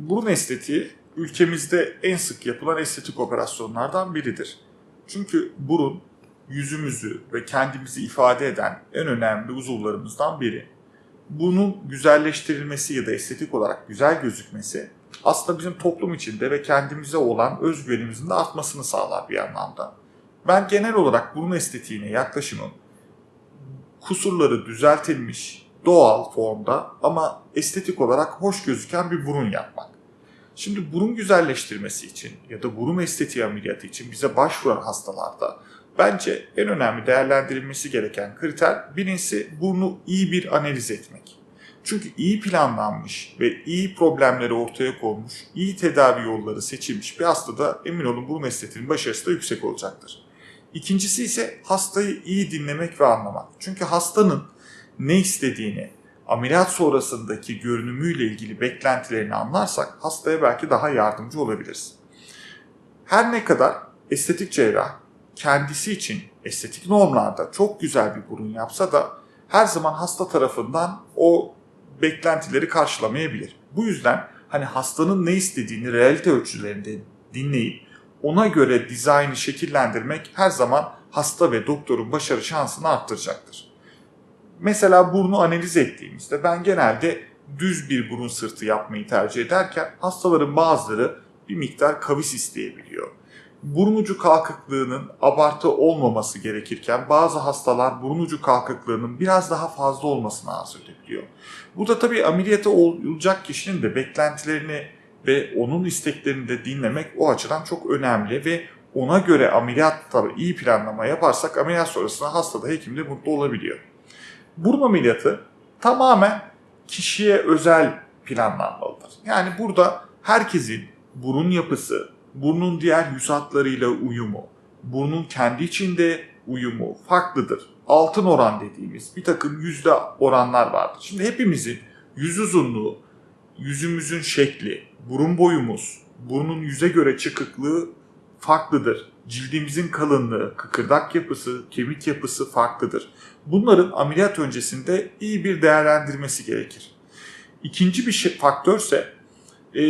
Burun estetiği ülkemizde en sık yapılan estetik operasyonlardan biridir. Çünkü burun yüzümüzü ve kendimizi ifade eden en önemli uzuvlarımızdan biri. Bunun güzelleştirilmesi ya da estetik olarak güzel gözükmesi aslında bizim toplum içinde ve kendimize olan özgüvenimizin de artmasını sağlar bir anlamda. Ben genel olarak burun estetiğine yaklaşımım kusurları düzeltilmiş, doğal formda ama estetik olarak hoş gözüken bir burun yapmak. Şimdi burun güzelleştirmesi için ya da burun estetiği ameliyatı için bize başvuran hastalarda bence en önemli değerlendirilmesi gereken kriter birincisi burnu iyi bir analiz etmek. Çünkü iyi planlanmış ve iyi problemleri ortaya konmuş, iyi tedavi yolları seçilmiş bir hastada emin olun burun estetiğinin başarısı da yüksek olacaktır. İkincisi ise hastayı iyi dinlemek ve anlamak. Çünkü hastanın ne istediğini, ameliyat sonrasındaki görünümüyle ilgili beklentilerini anlarsak hastaya belki daha yardımcı olabiliriz. Her ne kadar estetik cerrah kendisi için estetik normlarda çok güzel bir burun yapsa da her zaman hasta tarafından o beklentileri karşılamayabilir. Bu yüzden hani hastanın ne istediğini realite ölçülerinde dinleyip ona göre dizaynı şekillendirmek her zaman hasta ve doktorun başarı şansını arttıracaktır. Mesela burnu analiz ettiğimizde ben genelde düz bir burun sırtı yapmayı tercih ederken hastaların bazıları bir miktar kavis isteyebiliyor. Burun ucu kalkıklığının abartı olmaması gerekirken bazı hastalar burun ucu kalkıklığının biraz daha fazla olmasını arzu edebiliyor. Burada tabii ameliyata olacak kişinin de beklentilerini ve onun isteklerini de dinlemek o açıdan çok önemli ve ona göre ameliyat tabii iyi planlama yaparsak ameliyat sonrasında hasta da hekim de mutlu olabiliyor. Burun ameliyatı tamamen kişiye özel planlanmalıdır. Yani burada herkesin burun yapısı, burnun diğer yüz hatlarıyla uyumu, burnun kendi içinde uyumu farklıdır. Altın oran dediğimiz bir takım yüzde oranlar vardır. Şimdi hepimizin yüz uzunluğu, yüzümüzün şekli, burun boyumuz, burnun yüze göre çıkıklığı farklıdır. Cildimizin kalınlığı, kıkırdak yapısı, kemik yapısı farklıdır. Bunların ameliyat öncesinde iyi bir değerlendirmesi gerekir. İkinci bir şey, faktörse e,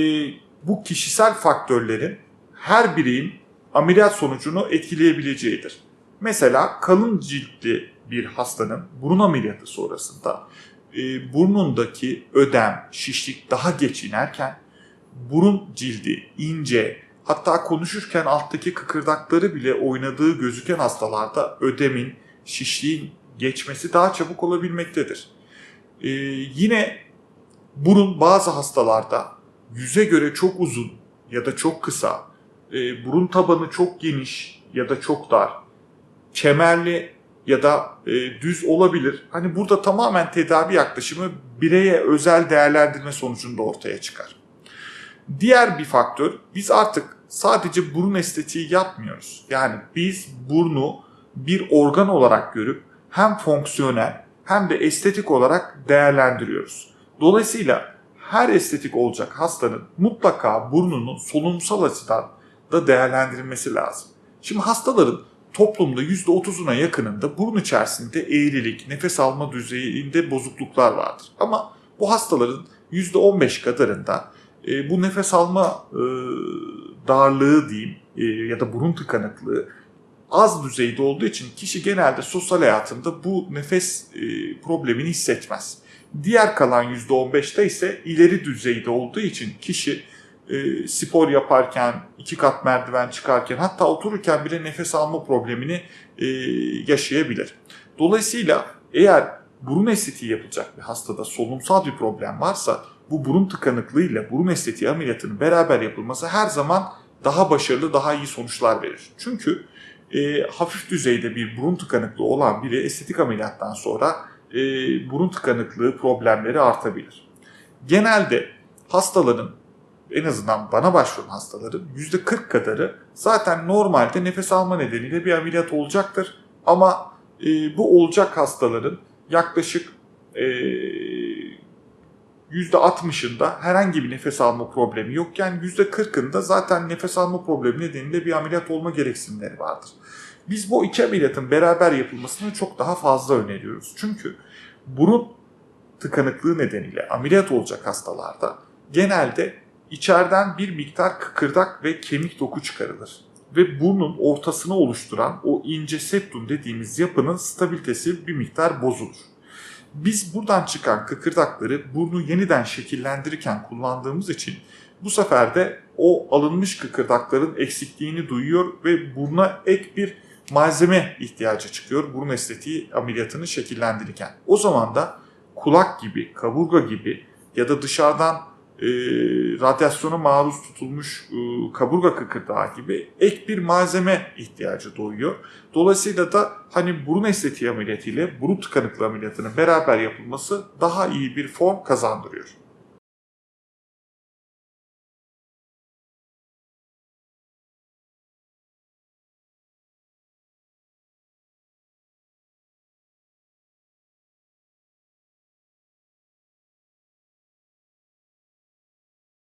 bu kişisel faktörlerin her bireyin ameliyat sonucunu etkileyebileceğidir. Mesela kalın ciltli bir hastanın burun ameliyatı sonrasında e, burnundaki ödem, şişlik daha geç inerken burun cildi ince, hatta konuşurken alttaki kıkırdakları bile oynadığı gözüken hastalarda ödemin, şişliğin geçmesi daha çabuk olabilmektedir. Ee, yine burun bazı hastalarda yüze göre çok uzun ya da çok kısa, e, burun tabanı çok geniş ya da çok dar, kemerli ya da e, düz olabilir. Hani burada tamamen tedavi yaklaşımı bireye özel değerlendirme sonucunda ortaya çıkar. Diğer bir faktör biz artık sadece burun estetiği yapmıyoruz. Yani biz burnu bir organ olarak görüp hem fonksiyonel hem de estetik olarak değerlendiriyoruz. Dolayısıyla her estetik olacak hastanın mutlaka burnunun solunumsal açıdan da değerlendirilmesi lazım. Şimdi hastaların toplumda %30'una yakınında burun içerisinde eğrilik, nefes alma düzeyinde bozukluklar vardır. Ama bu hastaların %15 kadarında e, bu nefes alma e, darlığı diyeyim e, ya da burun tıkanıklığı az düzeyde olduğu için kişi genelde sosyal hayatında bu nefes e, problemini hissetmez. Diğer kalan %15'te ise ileri düzeyde olduğu için kişi e, spor yaparken, iki kat merdiven çıkarken hatta otururken bile nefes alma problemini e, yaşayabilir. Dolayısıyla eğer burun estetiği yapılacak bir hastada solunumsal bir problem varsa bu burun tıkanıklığıyla burun estetiği ameliyatının beraber yapılması her zaman daha başarılı, daha iyi sonuçlar verir. Çünkü e, hafif düzeyde bir burun tıkanıklığı olan biri estetik ameliyattan sonra e, burun tıkanıklığı problemleri artabilir. Genelde hastaların en azından bana başvuran hastaların %40 kadarı zaten normalde nefes alma nedeniyle bir ameliyat olacaktır. Ama e, bu olacak hastaların yaklaşık e, %60'ında herhangi bir nefes alma problemi yokken %40'ında zaten nefes alma problemi nedeniyle bir ameliyat olma gereksinimleri vardır. Biz bu iki ameliyatın beraber yapılmasını çok daha fazla öneriyoruz. Çünkü burun tıkanıklığı nedeniyle ameliyat olacak hastalarda genelde içeriden bir miktar kıkırdak ve kemik doku çıkarılır. Ve burnun ortasını oluşturan o ince septum dediğimiz yapının stabilitesi bir miktar bozulur. Biz buradan çıkan kıkırdakları burnu yeniden şekillendirirken kullandığımız için bu sefer de o alınmış kıkırdakların eksikliğini duyuyor ve buruna ek bir malzeme ihtiyacı çıkıyor burun estetiği ameliyatını şekillendirirken. O zaman da kulak gibi, kaburga gibi ya da dışarıdan e, radyasyona maruz tutulmuş e, kaburga kıkırdağı gibi ek bir malzeme ihtiyacı doğuyor. Dolayısıyla da hani burun estetiği ameliyatı ile burun tıkanıklığı ameliyatının beraber yapılması daha iyi bir form kazandırıyor.